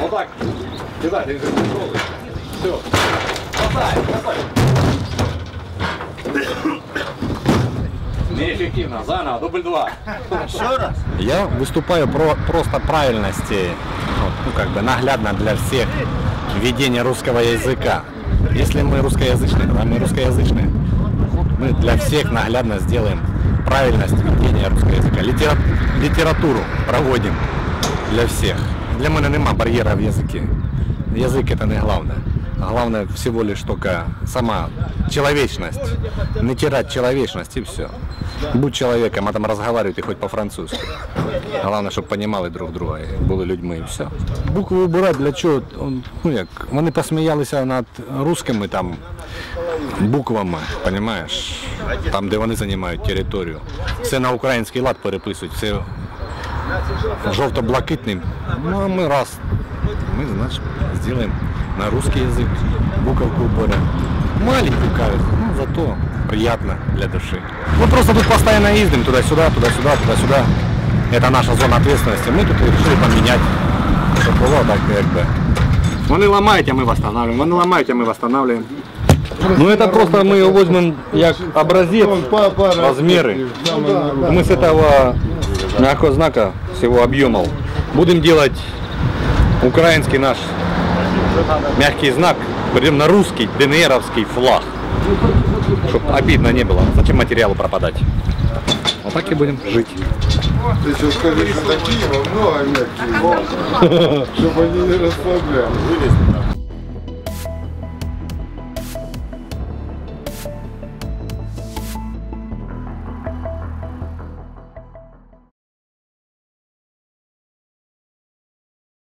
Вот так. Кидай, ты же тяжелый. Все. хватай, хватай. Неэффективно. Заново, дубль два. Еще раз. Я выступаю про просто правильности, вот, ну как бы наглядно для всех ведение русского языка. Если мы русскоязычные, тогда мы русскоязычные. Мы для всех наглядно сделаем правильность ведения русского языка. Литера... Литературу проводим для всех. Для мене нема бар'єра в языке. Язык это не главное. А главное всего лишь только сама человечность. Не терять человечность и все. Будь человеком, а там разговаривайте хоть по-французски. Головне, щоб понімали друг друга і були людьми і все. Букви вибирати для чого? Он, Ну як, вони посміялися над русскими там буквами, розумієш? Там, де вони займають територію. Все на український лад переписують, все жовто-блакитним. Ну а ми раз, ми, значить, зробимо на русский язык буковку уберем. Маленькую кажется, ну зато приятно для души. Мы просто тут постоянно ездим туда-сюда, туда-сюда, туда-сюда. Это наша зона ответственности. Мы тут решили поменять, чтобы было так как бы. Вони ламають, а ми восстанавливаем. Вони ламають, а ми восстанавливаем. Ну это просто мы возьмем как образец, размеры. Мы с этого мягкого знака, всего объемов, будем делать украинский наш мягкий знак, придем на русский ДНРовский флаг. Чтобы обидно не было. Зачем материалу пропадать? Вот так и будем жить. Ты еще скажи, что такие во много мягкие, чтобы они не расслаблялись.